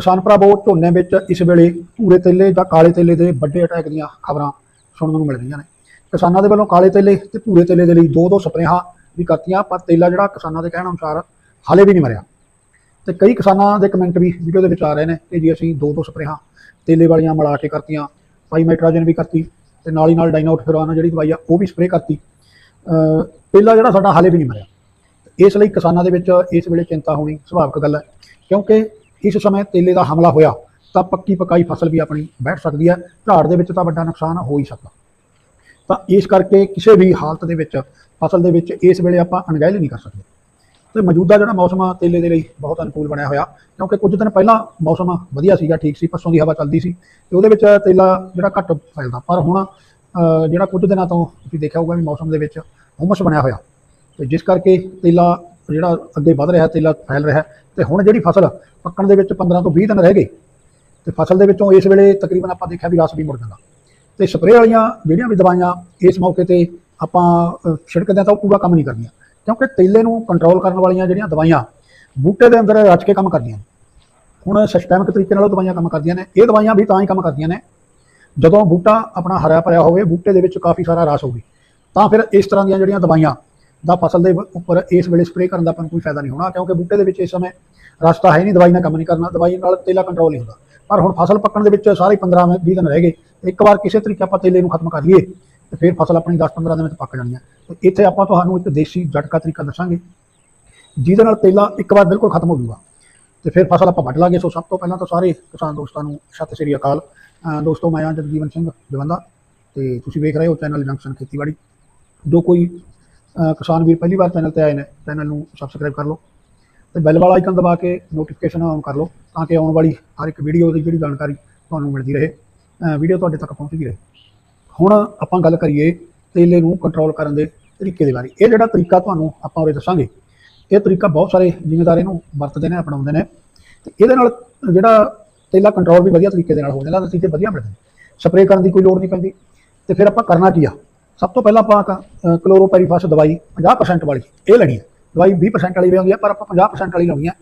ਕਿਸਾਨ ਭਰਾਵੋ ਝੋਨੇ ਵਿੱਚ ਇਸ ਵੇਲੇ ਭੂਰੇ ਤੇਲੇ ਜਾਂ ਕਾਲੇ ਤੇਲੇ ਦੇ ਵੱਡੇ ਅਟੈਕ ਦੀਆਂ ਖਬਰਾਂ ਸੁਣਨ ਨੂੰ ਮਿਲ ਰਹੀਆਂ ਨੇ। ਕਿਸਾਨਾਂ ਦੇ ਵੱਲੋਂ ਕਾਲੇ ਤੇਲੇ ਤੇ ਭੂਰੇ ਤੇਲੇ ਦੇ ਲਈ ਦੋ ਦੋ ਸਪਰੇਹਾਂ ਵੀ ਕਰਤੀਆਂ, ਪਰ ਤੇਲਾ ਜਿਹੜਾ ਕਿਸਾਨਾਂ ਦੇ ਕਹਿਣ ਅਨੁਸਾਰ ਹਾਲੇ ਵੀ ਨਹੀਂ ਮਰਿਆ। ਤੇ ਕਈ ਕਿਸਾਨਾਂ ਦੇ ਕਮੈਂਟ ਵੀ ਵੀਡੀਓ ਦੇ ਵਿੱਚ ਆ ਰਹੇ ਨੇ ਕਿ ਜੀ ਅਸੀਂ ਦੋ ਦੋ ਸਪਰੇਹਾਂ ਤੇਲੇ ਵਾਲੀਆਂ ਮਿਲਾ ਕੇ ਕਰਤੀਆਂ ਪਾਈ ਮੈਟਰਾਜਨ ਵੀ ਕਰਤੀ ਤੇ ਨਾਲ ਹੀ ਨਾਲ ਡਾਈਨਾਊਟ ਫਿਰਵਾਨਾ ਜਿਹੜੀ ਦਵਾਈ ਆ ਉਹ ਵੀ ਸਪਰੇਅ ਕਰਤੀ। ਤੇਲਾ ਜਿਹੜਾ ਸਾਡਾ ਹਾਲੇ ਵੀ ਨਹੀਂ ਮਰਿਆ। ਇਸ ਲਈ ਕਿਸਾਨਾਂ ਦੇ ਵਿੱਚ ਇਸ ਵੇਲੇ ਚਿੰਤਾ ਹੋਣੀ ਸੁਭਾਵਿਕ ਗੱਲ ਹੈ, ਕਿਉਂਕਿ ਇਸ ਸਮੇਂ ਤੇਲੇ ਦਾ ਹਮਲਾ ਹੋਇਆ, ਤਾਂ ਪੱਕੀ ਪਕਾਈ ਫਸਲ ਵੀ ਆਪਣੀ ਬੈਠ ਸਕਦੀ ਹੈ, ਝਾੜ ਦੇ ਵਿੱਚ ਤਾਂ ਵੱਡਾ ਨੁਕਸਾਨ ਹੋ ਹੀ ਸਕਦਾ। ਤਾਂ ਇਸ ਕਰਕੇ ਕਿਸੇ ਵੀ ਹਾਲਤ ਦੇ ਵਿੱਚ, ਫਸਲ ਦੇ ਵਿੱਚ ਇਸ ਵੇਲੇ ਆਪਾਂ ਅਣਗਹਿਲੀ ਨਹੀਂ ਕਰ ਸਕਦੇ। ਤੇ ਮੌਜੂਦਾ ਜਿਹੜਾ ਮੌਸਮ ਆ, ਤੇਲੇ ਦੇ ਲਈ ਬਹੁਤ ਅਨੁਕੂਲ ਬਣਿਆ ਹੋਇਆ, ਕਿਉਂਕਿ ਕੁਝ ਦਿਨ ਪਹਿਲਾਂ ਮੌਸਮ ਵਧੀਆ ਸੀਗਾ, ਠੀਕ ਸੀ, ਪਰਸੋਂ ਦੀ ਹਵਾ ਚੱਲਦੀ ਸੀ, ਤੇ ਉਹਦੇ ਵਿੱਚ ਤੇਲਾ ਜਿਹੜਾ ਘੱਟ ਫੈਲਦਾ। ਪਰ ਹੁਣ ਜਿਹੜਾ ਕੁਝ ਦਿਨਾਂ ਤੋਂ ਤੁਸੀਂ ਦੇਖਿਆ ਹੋਊਗਾ ਵੀ ਮੌਸਮ ਦੇ ਵਿੱਚ ਹੁਮਸ ਬਣਿਆ ਹੋਇਆ। ਤੇ ਜਿਸ ਕਰਕੇ ਤੇਲਾ ਜਿਹੜਾ ਅੱਗੇ ਵਧ ਰਿਹਾ, ਤੇਲਾ ਫੈਲ ਰਿਹਾ, ਤੇ ਹੁਣ ਜਿਹੜੀ ਫਸਲ ਪੱਕਣ ਦੇ ਵਿੱਚ 15 ਤੋਂ 20 ਦਿਨ ਰਹਿ ਗਏ, ਤੇ ਫਸਲ ਦੇ ਵਿੱਚੋਂ ਇਸ ਵੇਲੇ ਤਕਰੀਬਨ ਆਪਾਂ ਦੇਖਿਆ ਵੀ ਰਸ ਵੀ ਮੁੜ ਜਾਂਦਾ ਤੇ ਸਪਰੇਅ ਵਾਲੀਆਂ ਜਿਹੜੀਆਂ ਵੀ ਦਵਾਈਆਂ ਇਸ ਮੌਕੇ ਤੇ ਆਪਾਂ ਛਿੜਕਦੇ ਹਾਂ ਤਾਂ ਉਹ ਪੂਰਾ ਕੰਮ ਨਹੀਂ ਕਰਦੀਆਂ ਕਿਉਂਕਿ ਤੇਲੇ ਨੂੰ ਕੰਟਰੋਲ ਕਰਨ ਵਾਲੀਆਂ ਜਿਹੜੀਆਂ ਦਵਾਈਆਂ ਬੂਟੇ ਦੇ ਅੰਦਰ ਰਚ ਕੇ ਕੰਮ ਕਰਦੀਆਂ ਨੇ। ਹੁਣ ਸਿਸਟੈਮਿਕ ਤਰੀਕੇ ਨਾਲ ਉਹ ਦਵਾਈਆਂ ਕੰਮ ਕਰਦੀਆਂ ਨੇ, ਇਹ ਦਵਾਈਆਂ ਵੀ ਤਾਂ ਹੀ ਕੰਮ ਕਰਦੀਆਂ ਨੇ, ਜਦੋਂ ਬੂਟਾ ਆਪਣਾ ਹਰਿਆ ਭਰਿਆ ਹੋਵੇ, ਬੂਟੇ ਦੇ ਵਿੱਚ ਕਾਫੀ ਸਾਰਾ ਰਸ ਹੋਵੇ, ਤਾਂ ਫਿਰ ਇਸ ਤਰ੍ਹਾਂ ਦੀਆਂ ਜਿਹੜੀਆਂ ਦਵਾਈਆਂ ਦਾ ਫਸਲ ਦੇ ਉੱਪਰ ਇਸ ਵੇਲੇ ਸਪਰੇਅ ਕਰਨ ਦਾ ਆਪਾਂ ਨੂੰ ਕੋਈ ਫਾਇਦਾ ਨਹੀਂ ਹੋਣਾ, ਕਿਉਂਕਿ ਬੂਟੇ ਦੇ ਵਿੱਚ ਇਸ ਸਮੇਂ ਰਸਤਾ ਹੈ ਨਹੀਂ, ਦਵਾਈ ਨਾਲ ਕੰਮ ਨਹੀਂ ਕਰਨਾ, ਦਵਾਈ ਨਾਲ ਤੇਲਾ ਕੰਟਰੋਲ ਨਹੀਂ ਹੁੰਦਾ। ਪਰ ਹੁਣ ਫਸਲ ਪੱਕਣ ਦੇ ਵਿੱਚ ਸਾਰੇ 15 20 ਦਿਨ ਰਹਿ ਗਏ ਇੱਕ ਵਾਰ ਕਿਸੇ ਤਰੀਕੇ ਆਪਾਂ ਤੇਲੇ ਨੂੰ ਖਤਮ ਕਰ ਲਈਏ, ਤੇ ਫਿਰ ਫਸਲ ਆਪਣੀ 10-15 ਦਿਨ ਵਿੱਚ ਪੱਕ ਜਾਣੀ ਹੈ। ਤੇ ਇੱਥੇ ਆਪਾਂ ਤੁਹਾਨੂੰ ਇੱਕ ਦੇਸੀ ਜਟਕਾ ਤਰੀਕਾ ਦੱਸਾਂਗੇ, ਜਿਹਦੇ ਨਾਲ ਤੇਲਾ ਇੱਕ ਵਾਰ ਬਿਲਕੁਲ ਖਤਮ ਹੋ ਜਾਊਗਾ। ਤੇ ਫਿਰ ਫਸਲ ਆਪਾਂ ਵੱਢ ਲਾਂਗੇ, ਸੋ ਸਭ ਤੋਂ ਪਹਿਲਾਂ ਤਾਂ ਸਾਰੇ ਕਿਸਾਨ ਦੋਸਤਾਂ ਨੂੰ ਸਤਿ ਸ੍ਰੀ ਅਕਾਲ। ਦੋਸਤੋ, ਮੈਂ ਆ ਜਗਜੀਵਨ ਸਿੰਘ ਜਵੰਦਾ, ਤੇ ਤੁਸੀਂ ਵੇਖ ਰਹੇ ਹੋ ਚੈਨਲ ਜੰਕਸ਼ਨ ਖੇਤੀਬਾੜੀ। ਜੋ ਕੋਈ ਕਿਸਾਨ ਵੀਰ ਪਹਿਲੀ ਵਾਰ ਚੈਨਲ ਤੇ ਆਏ ਨੇ ਚੈਨਲ ਨੂੰ ਸਬਸਕ੍ਰਾਈਬ ਕਰ ਲਓ ਤੇ ਬੈਲ ਵਾਲਾ ਆਈਕਨ ਦਬਾ ਕੇ ਨੋਟੀਫਿਕੇਸ਼ਨ ਆਨ ਕਰ ਲਓ ਤਾਂ ਕਿ ਆਉਣ ਵਾਲੀ ਹਰ ਇੱਕ ਵੀਡੀਓ ਦੀ ਜਿਹੜੀ ਜਾਣਕਾਰੀ ਤੁਹਾਨੂੰ ਮਿਲਦੀ ਰਹੇ ਵੀਡੀਓ ਤੁਹਾਡੇ ਤੱਕ ਪਹੁੰਚਦੀ ਰਹੇ। ਹੁਣ ਆਪਾਂ ਗੱਲ ਕਰੀਏ ਤੇਲੇ ਨੂੰ ਕੰਟਰੋਲ ਕਰਨ ਦੇ ਤਰੀਕੇ ਦੇ ਬਾਰੇ। ਇਹ ਜਿਹੜਾ ਤਰੀਕਾ ਤੁਹਾਨੂੰ ਆਪਾਂ ਉਰੇ ਦੱਸਾਂਗੇ, ਇਹ ਤਰੀਕਾ ਬਹੁਤ ਸਾਰੇ ਜ਼ਿਮੀਂਦਾਰ ਇਹਨੂੰ ਵਰਤਦੇ ਨੇ, ਅਪਣਾਉਂਦੇ ਨੇ। ਤੇ ਇਹਦੇ ਨਾਲ ਜਿਹੜਾ ਤੇਲਾ ਕੰਟਰੋਲ ਵੀ ਵਧੀਆ ਤਰੀਕੇ ਦੇ ਨਾਲ ਹੋ ਜਾਂਦਾ, ਨਤੀਜੇ ਵਧੀਆ ਮਿਲਦੇ ਨੇ। ਸਪਰੇਅ ਕਰਨ ਦੀ ਕੋਈ ਲੋੜ ਨਹੀਂ ਪੈਂਦੀ। ਤੇ ਫਿਰ ਆਪਾਂ ਕਰਨਾ ਕੀ ਆ? ਸਭ ਤੋਂ ਪਹਿਲਾਂ ਆਪਾਂ ਕ- ਕਲੋਰੋਪੈਰੀਫਾਸ ਦਵਾਈ 50% ਵਾਲੀ ਇਹ ਲੈਣੀ ਹੈ। ਦਵਾਈ 20% ਵਾਲੀ ਵੀ ਆਉਂਦੀ ਹੈ ਪਰ ਆਪਾਂ 50% ਵਾਲੀ ਲਾਉਣੀ ਹੈ।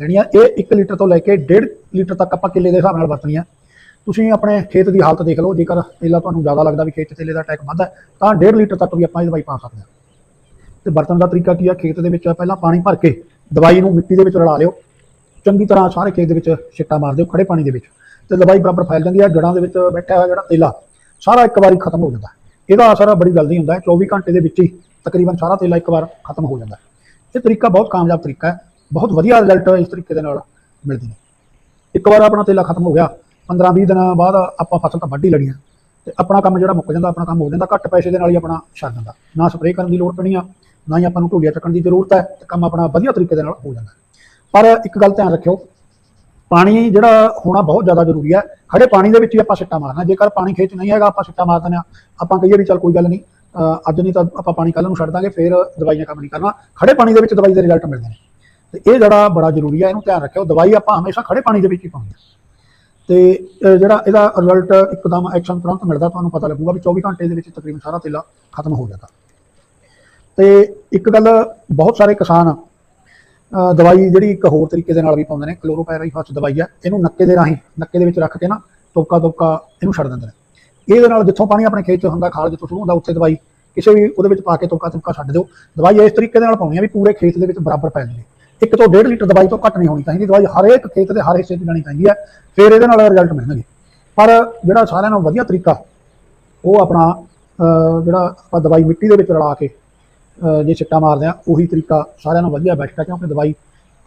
ਲੈਣੀ ਹੈ ਇਹ 1 ਲੀਟਰ ਤੋਂ ਲੈ ਕੇ 1.5 ਲੀਟਰ ਤੱਕ ਆਪਾਂ ਕਿੱਲੇ ਦੇ ਹਿਸਾਬ ਨਾਲ ਵਰਤਣੀ ਹੈ। ਤੁਸੀਂ ਆਪਣੇ ਖੇਤ ਦੀ ਹਾਲਤ ਦੇਖ ਲਓ ਜੇਕਰ ਤੇਲਾ ਤੁਹਾਨੂੰ ਜ਼ਿਆਦਾ ਲੱਗਦਾ ਵੀ ਖੇਤ ਤੇਲੇ ਦਾ ਅਟੈਕ ਵੱਧ ਹੈ, ਤਾਂ 1.5 ਲੀਟਰ ਤੱਕ ਵੀ ਆਪਾਂ ਇਹ ਦਵਾਈ ਪਾ ਸਕਦੇ ਹਾਂ। ਤੇ ਵਰਤਣ ਦਾ ਤਰੀਕਾ ਕੀ ਆ ਖੇਤ ਦੇ ਵਿੱਚ ਪਹਿਲਾਂ ਪਾਣੀ ਭਰ ਕੇ ਦਵਾਈ ਨੂੰ ਮਿੱਟੀ ਦੇ ਵਿੱਚ ਰਲਾ ਲਿਓ। ਚੰਗੀ ਤਰ੍ਹਾਂ ਸਾਰੇ ਖੇਤ ਦੇ ਵਿੱਚ ਛਿੱਟਾ ਮਾਰ ਦਿਓ ਖੜੇ ਪਾਣੀ ਦੇ ਵਿੱਚ। ਤੇ ਦਵਾਈ ਬਰਾਬਰ ਫੈਲ ਜਾਂਦੀ ਹੈ ਜੜਾਂ ਦੇ ਵਿੱਚ ਬੈਠਾ ਹੋਇਆ ਜਿਹੜਾ ਤੇਲਾ ਸਾਰਾ ਇੱਕ ਵਾਰੀ ਖਤਮ ਹੋ ਜਾਂਦਾ ਇਹਦਾ ਅਸਰ ਬੜੀ ਜਲਦੀ ਹੁੰਦਾ ਹੈ। 24 ਘੰਟੇ ਦੇ ਵਿੱਚ ਹੀ ਤਕਰੀਬਨ ਸਾਰਾ ਤੇਲਾ ਇੱਕ ਵਾਰ ਖਤਮ ਹੋ ਜਾਂਦਾ ਇਹ ਤਰੀਕਾ ਬਹੁਤ ਕਾਮਯਾਬ ਤਰੀਕਾ ਹੈ। ਬਹੁਤ ਵਧੀਆ ਰਿਜ਼ਲਟ ਇਸ ਤਰੀਕੇ ਦੇ ਨਾਲ ਮਿਲਦੇ ਨੇ। ਇੱਕ ਵਾਰ ਆਪਣਾ ਤੇਲਾ ਖਤਮ ਹੋ ਗਿਆ 15-20 ਦਿਨਾਂ ਬਾਅਦ ਆਪਾਂ ਫਸਲ ਤਾਂ ਵੱਢ ਹੀ ਲੈਣੀ ਆ ਤੇ ਆਪਣਾ ਕੰਮ ਜਿਹੜਾ ਮੁੱਕ ਜਾਂਦਾ, ਆਪਣਾ ਕੰਮ ਹੋ ਜਾਂਦਾ, ਘੱਟ ਪੈਸੇ ਦੇ ਨਾਲ ਹੀ ਆਪਣਾ ਛੱਡ ਜਾਂਦਾ ਨਾ ਸਪਰੇਅ ਕਰਨ ਦੀ ਲੋੜ ਪੈਣੀ ਆ, ਨਾ ਹੀ ਆਪਾਂ ਨੂੰ ਢੋਲੀਆ ਚੱਕਣ ਦੀ ਜ਼ਰੂਰਤ ਹੈ ਤੇ ਕੰਮ ਆਪਣਾ ਵਧੀਆ ਤਰੀਕੇ ਦੇ ਨਾਲ ਹੋ ਜਾਂਦਾ ਪਰ ਇੱਕ ਗੱਲ ਧਿਆਨ ਰੱਖਿਓ ਪਾਣੀ ਜਿਹੜਾ ਹੋਣਾ ਬਹੁਤ ਜ਼ਿਆਦਾ ਜ਼ਰੂਰੀ ਹੈ। ਖੜੇ ਪਾਣੀ ਦੇ ਵਿੱਚ ਹੀ ਆਪਾਂ ਸਿੱਟਾ ਮਾਰਨਾ। ਜੇਕਰ ਪਾਣੀ ਖੇਚ ਨਹੀਂ ਹੈਗਾ, ਆਪਾਂ ਸਿੱਟਾ ਮਾਰ ਦਿੰਦੇ ਹਾਂ। ਆਪਾਂ ਕਹੀਏ ਵੀ ਚੱਲ ਕੋਈ ਗੱਲ ਨਹੀਂ ਅੱਜ ਨਹੀਂ ਤਾਂ ਆਪਾਂ ਪਾਣੀ ਕੱਲ ਨੂੰ ਛੱਡ ਦਾਂਗੇ, ਫਿਰ ਦਵਾਈਆਂ ਕੰਮ ਨਹੀਂ ਕਰਨਾ। ਖੜੇ ਪਾਣੀ ਦੇ ਵਿੱਚ ਦਵਾਈ ਦੇ ਰਿਜ਼ਲਟ ਮਿਲਦੇ ਨੇ। ਤੇ ਇਹ ਜਿਹੜਾ ਬੜਾ ਜ਼ਰੂਰੀ ਹੈ, ਇਹਨੂੰ ਧਿਆਨ ਰੱਖਿਓ। ਦਵਾਈ ਆਪਾਂ ਹਮੇਸ਼ਾ ਖੜੇ ਪਾਣੀ ਦੇ ਵਿੱਚ ਹੀ ਪਾਉਂਦੇ ਹੈ। ਤੇ ਜਿਹੜਾ ਇਹਦਾ ਰਿਜ਼ਲਟ ਇੱਕਦਮ ਐਕਸ਼ਨ ਤੁਰੰਤ ਮਿਲਦਾ, ਤੁਹਾਨੂੰ ਪਤਾ ਲੱਗੂਗਾ ਵੀ 24 ਘੰਟੇ ਦੇ ਵਿੱਚ ਤਕਰੀਬਨ ਸਾਰਾ ਤੇਲਾ ਖਤਮ ਹੋ ਜਾਂਦਾ। ਤੇ ਇੱਕ ਗੱਲ, ਬਹੁਤ ਸਾਰੇ ਕਿਸਾਨ ਦਵਾਈ ਜਿਹੜੀ ਇੱਕ ਹੋਰ ਤਰੀਕੇ ਦੇ ਨਾਲ ਵੀ ਪਾਉਂਦੇ ਨੇ ਕਲੋਰੋਪੈਰੀਫਾਸ ਦਵਾਈ ਆ, ਇਹਨੂੰ ਨੱਕੇ ਦੇ ਰਾਹੀਂ, ਨੱਕੇ ਦੇ ਵਿੱਚ ਰੱਖ ਕੇ ਨਾ ਤੋਕਾ ਤੋਕਾ ਇਹਨੂੰ ਛੱਡ ਦਿੰਦੇ ਨੇ। ਇਹਦੇ ਨਾਲ ਜਿੱਥੋਂ ਪਾਣੀ ਆਪਣੇ ਖੇਤ 'ਚ ਹੁੰਦਾ, ਖਾਲ ਜਿੱਥੋਂ ਸ਼ੁਰੂ ਹੁੰਦਾ, ਉੱਥੇ ਦਵਾਈ ਕਿਸੇ ਵੀ ਉਹਦੇ ਵਿੱਚ ਪਾ ਕੇ ਤੋਕਾ ਤੋਕਾ ਛੱਡ ਦਿਓ। ਦਵਾਈ ਇਸ ਤਰੀਕੇ ਦੇ ਨਾਲ ਪਾਉਣੀ ਆ ਵੀ ਪੂਰੇ ਖੇਤ ਦੇ ਵਿੱਚ ਬਰਾਬਰ ਪੈ ਜਾਵੇ। ਇੱਕ ਤੋਂ 1.5 ਲੀਟਰ ਦਵਾਈ ਤੋਂ ਘੱਟ ਨਹੀਂ ਹੋਣੀ ਚਾਹੀਦੀ, ਦਵਾਈ ਹਰੇਕ ਖੇਤ ਦੇ ਹਰ ਹਿੱਸੇ 'ਚ ਜਾਣੀ ਚਾਹੀਦੀ ਹੈ ਫਿਰ ਇਹਦੇ ਨਾਲ ਰਿਜ਼ਲਟ ਮਿਲਣਗੇ। ਪਰ ਜਿਹੜਾ ਸਾਰਿਆਂ ਨਾਲੋਂ ਵਧੀਆ ਤਰੀਕਾ, ਉਹ ਆਪਣਾ ਜਿਹੜਾ ਆਪਾਂ ਦਵਾਈ ਮਿੱਟੀ ਦੇ ਵਿੱਚ ਰਲਾ ਕੇ ਜੇ ਛਿੱਟਾ ਮਾਰਦੇ ਆ, ਉਹੀ ਤਰੀਕਾ ਸਾਰਿਆਂ ਨਾਲੋਂ ਵਧੀਆ ਬੈਠਦਾ ਕਿਉਂਕਿ ਦਵਾਈ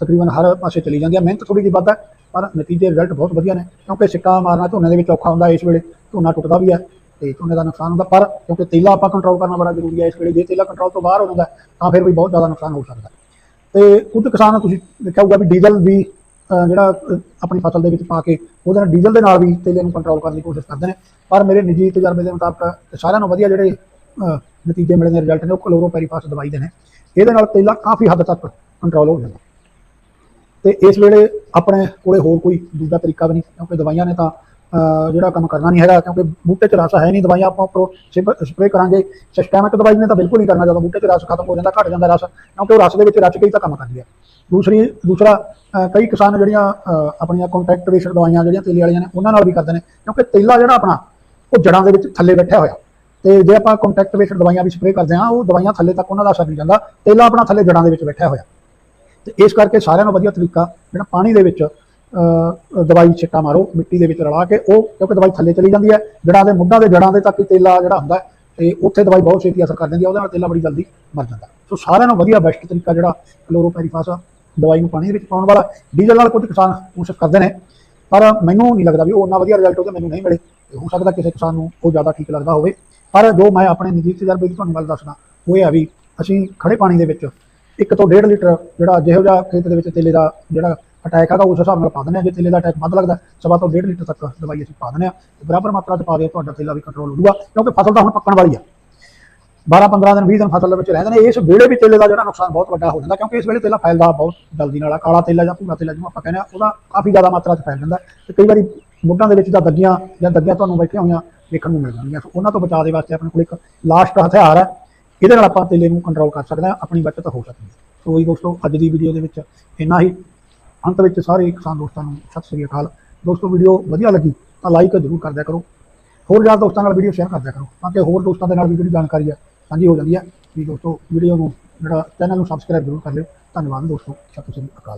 ਤਕਰੀਬਨ ਹਰ ਪਾਸੇ ਚਲੀ ਜਾਂਦੀ ਹੈ ਮਿਹਨਤ ਥੋੜੀ ਜਿਹੀ ਵੱਧ ਹੈ ਪਰ ਨਤੀਜੇ ਰਿਜ਼ਲਟ ਬਹੁਤ ਵਧੀਆ ਨੇ, ਕਿਉਂਕਿ ਛਿੱਟਾ ਮਾਰਨਾ ਝੋਨੇ ਦੇ ਵਿੱਚ ਔਖਾ ਹੁੰਦਾ ਇਸ ਵੇਲੇ ਝੋਨਾ ਟੁੱਟਦਾ ਵੀ ਹੈ ਤੇ ਝੋਨੇ ਦਾ ਨੁਕਸਾਨ ਹੁੰਦਾ, ਪਰ ਕਿਉਂਕਿ ਤੇਲਾ ਆਪਾਂ ਕੰਟਰੋਲ ਕਰਨਾ ਬੜਾ ਜ਼ਰੂਰੀ ਹੈ ਇਸ ਵੇਲੇ, ਜੇ ਤੇਲਾ ਕੰਟਰੋਲ ਤੋਂ ਬਾਹਰ ਹੋ ਜਾਂਦਾ, ਤਾਂ ਫਿਰ ਵੀ ਬਹੁਤ ਜ਼ਿਆਦਾ ਨੁਕਸਾਨ ਹੋ ਸਕਦਾ। ਤੇ ਕੁਝ ਕਿਸਾਨ ਤੁਸੀਂ ਦੇਖਿਆ ਹੋਊਗਾ ਵੀ ਡੀਜ਼ਲ ਵੀ ਜਿਹੜਾ ਆਪਣੀ ਫਸਲ ਦੇ ਵਿੱਚ ਪਾ ਕੇ, ਉਹਦੇ ਨਾਲ ਡੀਜ਼ਲ ਦੇ ਨਾਲ ਵੀ ਤੇਲੇ ਨੂੰ ਕੰਟਰੋਲ ਕਰਨ ਦੀ ਕੋਸ਼ਿਸ਼ ਕਰਦੇ ਨੇ। ਪਰ ਮੇਰੇ ਨਿੱਜੀ ਤਜਰਬੇ ਦੇ ਮੁਤਾਬਕ ਸਾਰਿਆਂ ਨੂੰ ਵਧੀਆ ਜਿਹੜੇ ਨਤੀਜੇ ਮਿਲੇ ਨੇ ਰਿਜ਼ਲਟ ਨੇ, ਉਹ ਕਲੋਰੋਪੈਰੀਫਾਸ ਦਵਾਈ ਦੇ ਨੇ ਇਹਦੇ ਨਾਲ ਤੇਲਾ ਕਾਫੀ ਹੱਦ ਤੱਕ ਕੰਟਰੋਲ ਹੋ ਜਾਂਦਾ। ਤੇ ਇਸ ਵੇਲੇ ਆਪਣੇ ਕੋਲੇ ਹੋਰ ਕੋਈ ਦੂਜਾ ਤਰੀਕਾ ਵੀ ਨਹੀਂ, ਕਿਉਂਕਿ ਦਵਾਈਆਂ ਨੇ ਤਾਂ ਜਿਹੜਾ ਕੰਮ ਕਰਨਾ ਨਹੀਂ ਹੈਗਾ, ਕਿਉਂਕਿ ਬੂਟੇ 'ਚ ਰਸ ਹੈ ਨਹੀਂ। ਦਵਾਈਆਂ ਆਪਾਂ ਉੱਪਰੋਂ ਸਪਰੇਅ ਕਰਾਂਗੇ ਸਿਸਟੈਮਿਕ ਦਵਾਈ ਨੇ ਤਾਂ ਬਿਲਕੁਲ ਨਹੀਂ ਕਰਨਾ ਜਦੋਂ ਬੂਟੇ 'ਚ ਰਸ ਖਤਮ ਹੋ ਜਾਂਦਾ, ਘਟ ਜਾਂਦਾ ਰਸ, ਕਿਉਂਕਿ ਉਹ ਰਸ ਦੇ ਵਿੱਚ ਰਚ ਕੇ ਹੀ ਤਾਂ ਕੰਮ ਕਰਦੀ ਹੈ। ਦੂਸਰੀ, ਦੂਸਰਾ ਕਈ ਕਿਸਾਨ ਜਿਹੜੀਆਂ ਆਪਣੀਆਂ ਕੰਟੈਕਟ ਬੇਸਡ ਦਵਾਈਆਂ ਜਿਹੜੀਆਂ ਤੇਲੇ ਵਾਲੀਆਂ ਨੇ, ਉਹਨਾਂ ਨਾਲ ਵੀ ਕਰਦੇ ਨੇ, ਕਿਉਂਕਿ ਤੇਲਾ ਜਿਹੜਾ ਆਪਣਾ, ਉਹ ਜੜਾਂ ਦੇ ਵਿੱਚ ਥੱਲੇ ਬੈਠਿਆ ਹੋਇਆ। ਤੇ ਜੇ ਆਪਾਂ ਕੰਟੈਕਟ ਬੇਸਡ ਦਵਾਈਆਂ ਵੀ ਸਪਰੇਅ ਕਰਦੇ ਹਾਂ ਉਹ ਦਵਾਈਆਂ ਥੱਲੇ ਤੱਕ ਉਹਨਾਂ ਦਾ ਅਸਰ ਨਹੀਂ ਜਾਂਦਾ। ਤੇਲਾ ਆਪਣਾ ਥੱਲੇ ਜੜਾਂ ਦੇ ਵਿੱਚ ਬੈਠਿਆ ਹੋਇਆ। ਤੇ ਇਸ ਕਰਕੇ ਸਾਰਿਆਂ ਨੂੰ ਵਧੀਆ ਤਰੀਕਾ ਜਿਹੜਾ ਪਾਣੀ ਦੇ ਵਿੱਚ ਦਵਾਈ ਛਿੱਟਾ ਮਾਰੋ ਮਿੱਟੀ ਦੇ ਵਿੱਚ ਰਲਾ ਕੇ ਉਹ ਕਿਉਂਕਿ ਦਵਾਈ ਥੱਲੇ ਚਲੀ ਜਾਂਦੀ ਹੈ ਜੜਾਂ ਦੇ ਮੁੱਢਾਂ ਦੇ ਜੜਾਂ ਦੇ ਤੱਕ ਤੇਲਾ ਜਿਹੜਾ ਹੁੰਦਾ ਹੈ, ਤੇ ਉੱਥੇ ਦਵਾਈ ਬਹੁਤ ਛੇਤੀ ਅਸਰ ਕਰ ਦਿੰਦੀ ਹੈ ਉਹਦੇ ਨਾਲ ਤੇਲਾ ਬੜੀ ਜਲਦੀ ਮਰ ਜਾਂਦਾ। ਸੋ ਸਾਰਿਆਂ ਨੂੰ ਵਧੀਆ ਬੈਸਟ ਤਰੀਕਾ ਜਿਹੜਾ ਕਲੋਰੋਪੈਰੀਫਾਸ ਆ ਦਵਾਈ ਨੂੰ ਪਾਣੀ ਦੇ ਵਿੱਚ ਪਾਉਣ ਵਾਲਾ। ਡੀਜ਼ਲ ਨਾਲ ਕੁਝ ਕਿਸਾਨ ਕੋਸ਼ਿਸ਼ ਕਰਦੇ ਨੇ ਪਰ ਮੈਨੂੰ ਨਹੀਂ ਲੱਗਦਾ ਵੀ ਉਹ ਉਹਨਾਂ ਵਧੀਆ ਰਿਜ਼ਲਟ ਉਹਦੇ ਮੈਨੂੰ ਨਹੀਂ ਮਿਲੇ। ਤੇ ਹੋ ਸਕਦਾ ਕਿਸੇ ਕਿਸਾਨ ਨੂੰ ਉਹ ਜ਼ਿਆਦਾ ਠੀਕ ਲੱਗਦਾ ਹੋਵੇ। ਪਰ ਜੋ ਮੈਂ ਆਪਣੇ ਨਿੱਜੀ ਤਜਰਬੇ ਦੀ ਤੁਹਾਨੂੰ ਗੱਲ ਦੱਸਦਾ, ਉਹ ਇਹ ਆ ਵੀ ਅਸੀਂ ਖੜੇ ਪਾਣੀ ਦੇ ਵਿੱਚ ਇੱਕ ਤੋਂ ਡੇਢ ਲੀਟਰ ਜਿਹੜਾ ਜਿਹੋ ਜਿਹਾ ਖੇਤ ਦੇ ਵਿੱਚ ਤੇਲੇ ਦਾ ਜਿਹੜਾ ਅਟੈਕ ਹੈਗਾ, ਉਸ ਹਿਸਾਬ ਨਾਲ ਪਾ ਦਿੰਦੇ ਹਾਂ। ਜੇ ਤੇਲੇ ਦਾ ਅਟੈਕ ਵੱਧ ਲੱਗਦਾ, ਸਵਾ ਤੋਂ ਡੇਢ ਲੀਟਰ ਤੱਕ ਦਵਾਈ ਅਸੀਂ ਪਾ ਦਿੰਦੇ ਹਾਂ ਬਰਾਬਰ ਮਾਤਰਾ 'ਚ ਪਾ ਦਿਓ ਤੁਹਾਡਾ ਤੇਲਾ ਵੀ ਕੰਟਰੋਲ ਹੋਊਗਾ, ਕਿਉਂਕਿ ਫਸਲ ਤਾਂ ਹੁਣ ਪੱਕਣ ਵਾਲੀ ਆ। 12 15 ਦਿਨ 20 ਦਿਨ ਫਸਲ ਦੇ ਵਿੱਚ ਰਹਿੰਦੇ ਨੇ, ਇਸ ਵੇਲੇ ਵੀ ਤੇਲੇ ਦਾ ਜਿਹੜਾ ਨੁਕਸਾਨ ਬਹੁਤ ਵੱਡਾ ਹੋ ਜਾਂਦਾ, ਕਿਉਂਕਿ ਇਸ ਵੇਲੇ ਤੇਲਾ ਫੈਲਦਾ ਬਹੁਤ ਜਲਦੀ ਨਾਲ ਆ, ਕਾਲਾ ਤੇਲਾ ਜਾਂ ਭੂਰਾ ਤੇਲਾ, ਜਿਹਨੂੰ ਆਪਾਂ ਕਹਿੰਦੇ ਆ ਉਹਦਾ ਕਾਫੀ ਜ਼ਿਆਦਾ ਮਾਤਰਾ 'ਚ ਫੈਲ ਜਾਂਦਾ। ਤੇ ਕਈ ਵਾਰੀ ਮੁੱਢਾਂ ਦੇ ਵਿੱਚ ਜਾਂ ਦੱਗੀਆਂ ਜਾਂ ਦੱਗੀਆਂ ਤੁਹਾਨੂੰ ਬੈਠੀਆਂ ਹੋਈਆਂ ਦੇਖਣ ਨੂੰ ਮਿਲ ਜਾਂਦੀਆਂ ਸੋ ਉਹਨਾਂ ਤੋਂ ਬਚਾਅ ਦੇ ਵਾਸਤੇ ਆਪਣੇ ਕੋਲ ਇੱਕ ਲਾਸਟ ਹਥਿਆਰ ਹੈ। ਇਹਦੇ ਨਾਲ ਆਪਾਂ ਤੇਲੇ ਨੂੰ ਕੰਟਰੋਲ ਕਰ ਸਕਦੇ ਹਾਂ, ਆਪਣੀ ਬਚਤ ਹੋ ਸਕਦੀ ਹੈ। ਸੋ ਇਹ ਦੋਸਤੋ, ਅੱਜ ਦੀ ਵੀਡੀਓ ਦੇ ਵਿੱਚ ਇੰਨਾ ਹੀ। ਅੰਤ ਵਿੱਚ ਸਾਰੇ ਕਿਸਾਨ ਦੋਸਤਾਂ ਨੂੰ ਸਤਿ ਸ੍ਰੀ ਅਕਾਲ। ਦੋਸਤੋ ਵੀਡੀਓ ਵਧੀਆ ਲੱਗੀ ਤਾਂ ਲਾਈਕ ਜ਼ਰੂਰ ਕਰ ਦਿਆ ਕਰੋ। ਹੋਰ ਜ਼ਿਆਦਾ ਦੋਸਤਾਂ ਨਾਲ ਵੀਡੀਓ ਸ਼ੇਅਰ ਕਰ ਦਿਆ ਕਰੋ ਤਾਂ ਕਿ ਹੋਰ ਦੋਸਤਾਂ ਦੇ ਨਾਲ ਵੀ ਜਿਹੜੀ ਜਾਣਕਾਰੀ ਹੈ ਸਾਂਝੀ ਹੋ ਜਾਂਦੀ ਹੈ। ਵੀ ਦੋਸਤੋ ਵੀਡੀਓ ਨੂੰ ਜਿਹੜਾ ਚੈਨਲ ਨੂੰ ਸਬਸਕ੍ਰਾਈਬ ਜ਼ਰੂਰ ਕਰ ਲਿਓ। ਧੰਨਵਾਦ ਦੋਸਤੋ, ਸਤਿ ਸ੍ਰੀ ਅਕਾਲ।